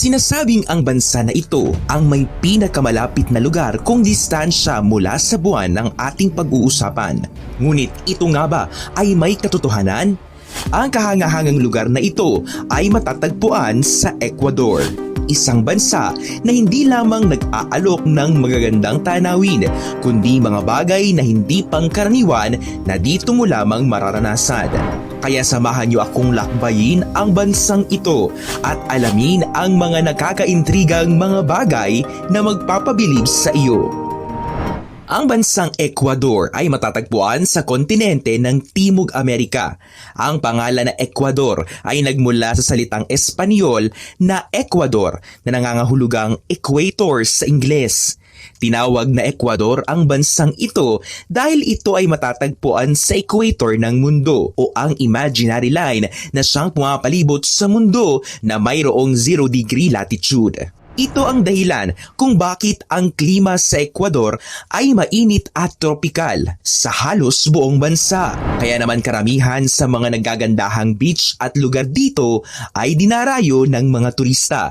Sinasabing ang bansa na ito ang may pinakamalapit na lugar kung distansya mula sa buwan ng ating pag-uusapan. Ngunit ito nga ba ay may katotohanan? Ang kahangahangang lugar na ito ay matatagpuan sa Ecuador. Isang bansa na hindi lamang nag-aalok ng magagandang tanawin, kundi mga bagay na hindi pangkaraniwan na dito mo lamang mararanasan. Kaya samahan niyo akong lakbayin ang bansang ito at alamin ang mga nakakaintrigang mga bagay na magpapabilib sa iyo. Ang bansang Ecuador ay matatagpuan sa kontinente ng Timog Amerika. Ang pangalan na Ecuador ay nagmula sa salitang Espanyol na Ecuador na nangangahulugang equator sa Ingles. Tinawag na Ecuador ang bansang ito dahil ito ay matatagpuan sa equator ng mundo o ang imaginary line na siyang pumapalibot sa mundo na mayroong 0 degree latitude. Ito ang dahilan kung bakit ang klima sa Ecuador ay mainit at tropikal sa halos buong bansa. Kaya naman karamihan sa mga nagagandahang beach at lugar dito ay dinarayo ng mga turista.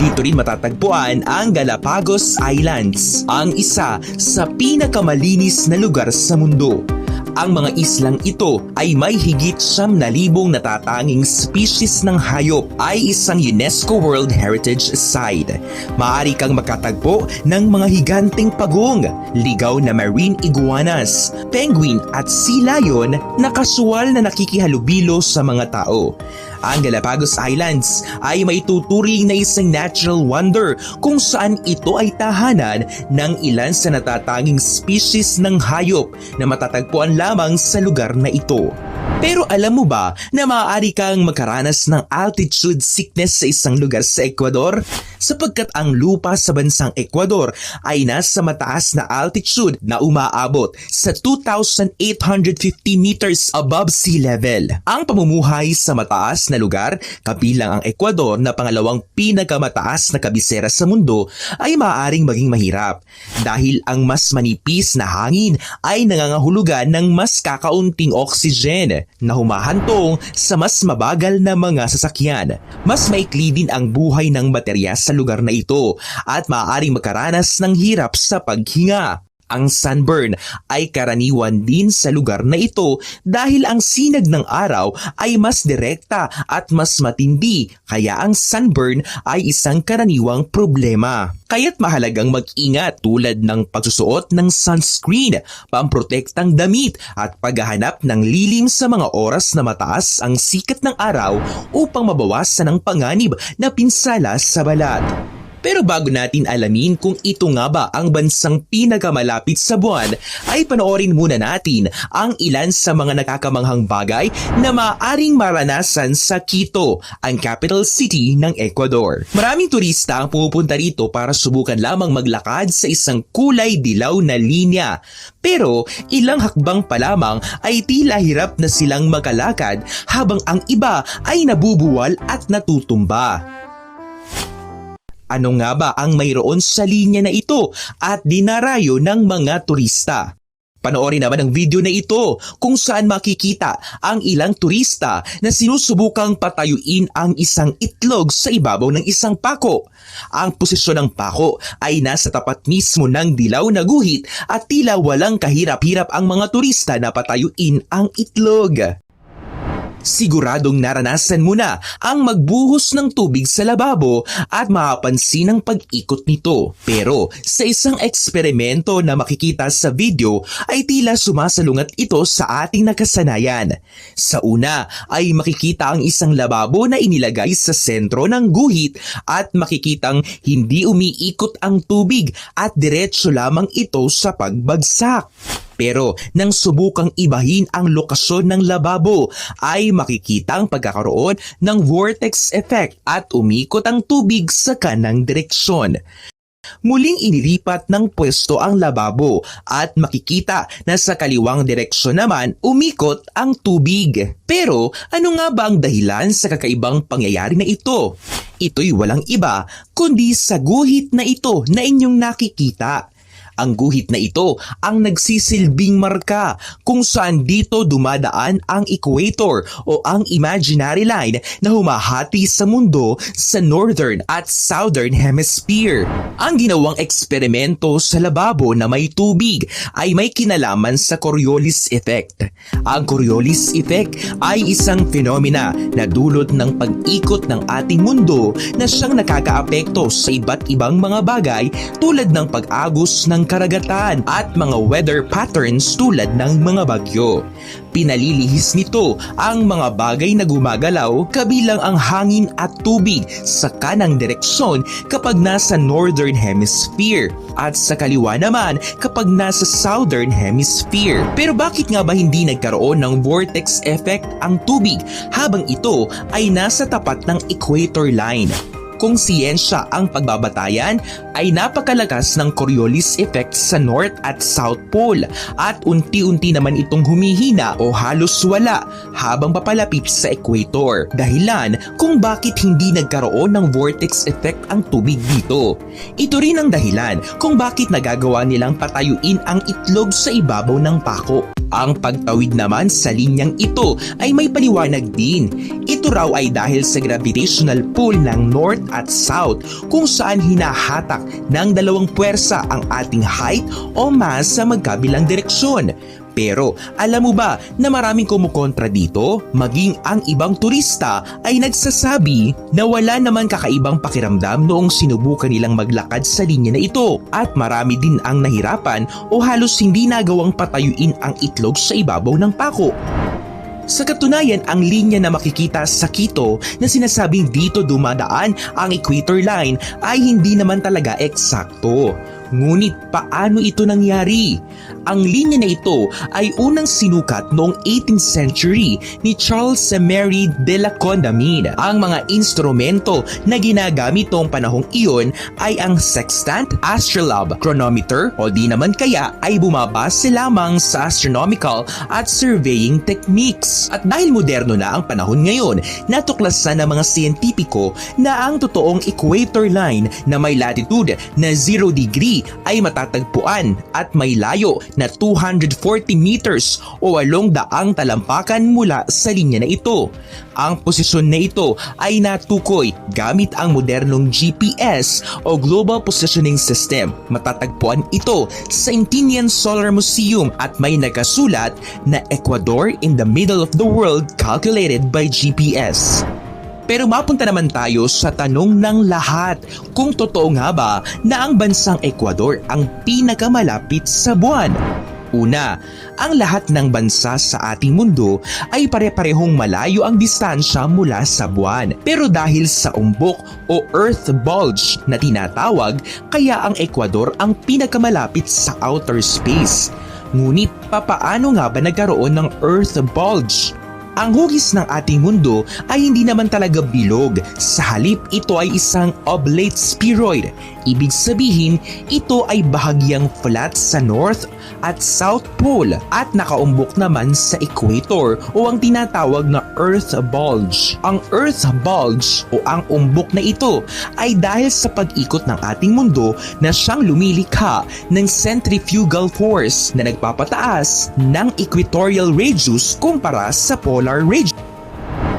Dito rin matatagpuan ang Galapagos Islands, ang isa sa pinakamalinis na lugar sa mundo. Ang mga islang ito ay may higit siyam na libong natatanging species ng hayop ay isang UNESCO World Heritage Site. Maaari kang makatagpo ng mga higanteng pagong, ligaw na marine iguanas, penguin at sea lion na kasual na nakikihalubilo sa mga tao. Ang Galapagos Islands ay may tuturing na isang natural wonder kung saan ito ay tahanan ng ilan sa natatanging species ng hayop na matatagpuan lamang sa lugar na ito. Pero alam mo ba na maaari kang makaranas ng altitude sickness sa isang lugar sa Ecuador? Sapagkat ang lupa sa bansang Ecuador ay nasa mataas na altitude na umaabot sa 2,850 meters above sea level. Ang pamumuhay sa mataas na lugar, kabilang ang Ecuador na pangalawang pinakamataas na kabisera sa mundo, ay maaaring maging mahirap dahil ang mas manipis na hangin ay nangangahulugan ng mas kakaunting oxygen na humahantong sa mas mabagal na mga sasakyan. Mas maikli din ang buhay ng baterya sa lugar na ito at maaaring makaranas ng hirap sa paghinga. Ang sunburn ay karaniwan din sa lugar na ito dahil ang sinag ng araw ay mas direkta at mas matindi kaya ang sunburn ay isang karaniwang problema. Kaya't mahalagang mag-ingat tulad ng pagsusuot ng sunscreen, pamprotektang damit at paghahanap ng lilim sa mga oras na mataas ang sikat ng araw upang mabawasan ang panganib na pinsala sa balat. Pero bago natin alamin kung ito nga ba ang bansang pinakamalapit sa buwan, ay panoorin muna natin ang ilan sa mga nakakamanghang bagay na maaaring maranasan sa Quito, ang capital city ng Ecuador. Maraming turista ang pumupunta rito para subukan lamang maglakad sa isang kulay dilaw na linya. Pero ilang hakbang pa lamang ay tila hirap na silang makalakad habang ang iba ay nabubuwal at natutumba. Ano nga ba ang mayroon sa linya na ito at dinarayo ng mga turista? Panoorin naman ang video na ito kung saan makikita ang ilang turista na sinusubukang patayuin ang isang itlog sa ibabaw ng isang pako. Ang posisyon ng pako ay nasa tapat mismo ng dilaw na guhit at tila walang kahirap-hirap ang mga turista na patayuin ang itlog. Siguradong naranasan mo na ang magbuhos ng tubig sa lababo at mapapansin ang pag-ikot nito. Pero sa isang eksperimento na makikita sa video ay tila sumasalungat ito sa ating nakasanayan. Sa una ay makikita ang isang lababo na inilagay sa sentro ng guhit at makikitang hindi umiikot ang tubig at diretso lamang ito sa pagbagsak. Pero nang subukang ibahin ang lokasyon ng lababo ay makikita ang pagkakaroon ng vortex effect at umikot ang tubig sa kanang direksyon. Muling inilipat ng pwesto ang lababo at makikita na sa kaliwang direksyon naman umikot ang tubig. Pero ano nga ba ang dahilan sa kakaibang pangyayari na ito? Ito'y walang iba kundi sa guhit na ito na inyong nakikita. Ang guhit na ito ang nagsisilbing marka kung saan dito dumadaan ang equator o ang imaginary line na humahati sa mundo sa northern at southern hemisphere. Ang ginawang eksperimento sa lababo na may tubig ay may kinalaman sa Coriolis effect. Ang Coriolis effect ay isang fenomena na dulot ng pag-ikot ng ating mundo na siyang nakakaapekto sa iba't ibang mga bagay tulad ng pag-agos ng karagatan at mga weather patterns tulad ng mga bagyo. Pinalilihis nito ang mga bagay na gumagalaw kabilang ang hangin at tubig sa kanang direksyon kapag nasa northern hemisphere at sa kaliwa naman kapag nasa southern hemisphere. Pero bakit nga ba hindi nagkaroon ng vortex effect ang tubig habang ito ay nasa tapat ng equator line? Kung siyensya ang pagbabatayan ay napakalakas ng Coriolis effect sa North at South Pole at unti-unti naman itong humihina o halos wala habang papalapit sa equator. Dahilan kung bakit hindi nagkaroon ng vortex effect ang tubig dito. Ito rin ang dahilan kung bakit nagagawa nilang patayuin ang itlog sa ibabaw ng pako. Ang pagtawid naman sa linyang ito ay may paliwanag din. Ito raw ay dahil sa gravitational pull ng North at South kung saan hinahatak ng dalawang puwersa ang ating height o mass sa magkabilang direksyon. Pero alam mo ba na maraming kumukontra dito? Maging ang ibang turista ay nagsasabi na wala naman kakaibang pakiramdam noong sinubukan nilang maglakad sa linya na ito at marami din ang nahirapan o halos hindi nagawang patayuin ang itlog sa ibabaw ng pako. Sa katunayan, ang linya na makikita sa Quito na sinasabing dito dumadaan ang equator line ay hindi naman talaga eksakto. Ngunit paano ito nangyari? Ang linya na ito ay unang sinukat noong 18th century ni Charles Emery de la Condamine. Ang mga instrumento na ginagamit noong panahong iyon ay ang sextant, astrolabe, chronometer o di naman kaya ay bumabase lamang sa astronomical at surveying techniques. At dahil moderno na ang panahon ngayon, natuklasan ng mga siyentipiko na ang totoong equator line na may latitude na 0 degree ay matatagpuan at may layo na 240 meters o walong daang talampakan mula sa linya na ito. Ang posisyon na ito ay natukoy gamit ang modernong GPS o Global Positioning System. Matatagpuan ito sa Intinian Solar Museum at may nagasulat na Ecuador in the middle of the world calculated by GPS. Pero mapunta naman tayo sa tanong ng lahat kung totoo nga ba na ang bansang Ecuador ang pinakamalapit sa buwan. Una, ang lahat ng bansa sa ating mundo ay pare-parehong malayo ang distansya mula sa buwan. Pero dahil sa umbok o earth bulge na tinatawag, kaya ang Ecuador ang pinakamalapit sa outer space. Ngunit papaano nga ba nagkaroon ng earth bulge? Ang hugis ng ating mundo ay hindi naman talaga bilog. Sa halip, ito ay isang oblate spheroid. Ibig sabihin, ito ay bahagyang flat sa north at south pole at nakaumbok naman sa equator o ang tinatawag na earth bulge. Ang earth bulge o ang umbok na ito ay dahil sa pag-ikot ng ating mundo na siyang lumilikha ng centrifugal force na nagpapataas ng equatorial radius kumpara sa polar radius.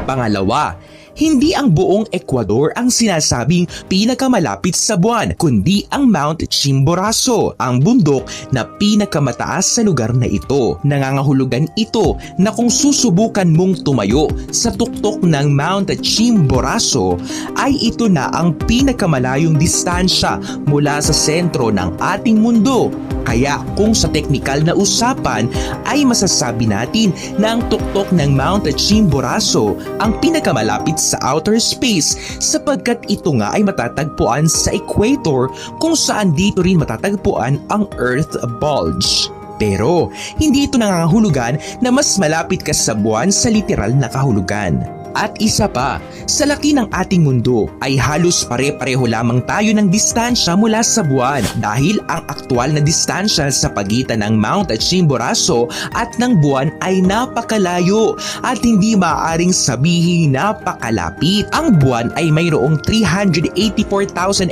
Pangalawa, hindi ang buong Ecuador ang sinasabing pinakamalapit sa buwan, kundi ang Mount Chimborazo, ang bundok na pinakamataas sa lugar na ito. Nangangahulugan ito na kung susubukan mong tumayo sa tuktok ng Mount Chimborazo, ay ito na ang pinakamalayong distansya mula sa sentro ng ating mundo. Kaya kung sa teknikal na usapan ay masasabi natin na ang tuktok ng Mount Chimborazo ang pinakamalapit sa outer space sapagkat ito nga ay matatagpuan sa equator kung saan dito rin matatagpuan ang Earth Bulge. Pero hindi ito nangangahulugan na mas malapit ka sa buwan sa literal na kahulugan. At isa pa, sa laki ng ating mundo ay halos pare-pareho lamang tayo ng distansya mula sa buwan dahil ang aktwal na distansya sa pagitan ng Mount Chimborazo at ng buwan ay napakalayo at hindi maaaring sabihin napakalapit. Ang buwan ay mayroong 384,400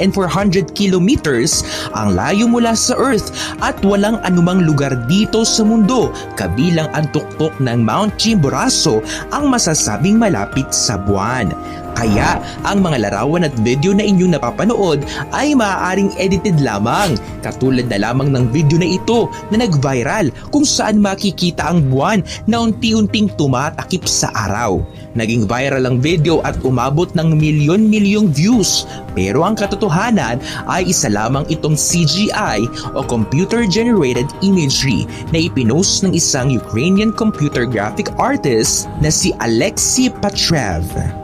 kilometers ang layo mula sa Earth at walang anumang lugar dito sa mundo kabilang ang tuktok ng Mount Chimborazo ang masasabing malapit sa buwan. Kaya ang mga larawan at video na inyong napapanood ay maaaring edited lamang katulad na lamang ng video na ito na nag-viral kung saan makikita ang buwan na unti-unting tumatakip sa araw. Naging viral ang video at umabot ng milyon-milyong views pero ang katotohanan ay isa lamang itong CGI o Computer Generated Imagery na ipinost ng isang Ukrainian computer graphic artist na si Alexei Patrev.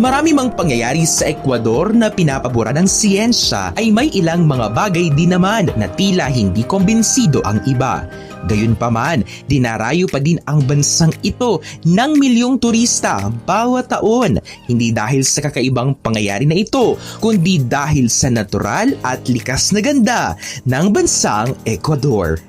Marami mang pangyayari sa Ecuador na pinapabura ng siyensya ay may ilang mga bagay din naman na tila hindi kumbinsido ang iba. Gayunpaman, dinarayo pa din ang bansang ito ng milyong turista bawat taon. Hindi dahil sa kakaibang pangyayari na ito, kundi dahil sa natural at likas na ganda ng bansang Ecuador.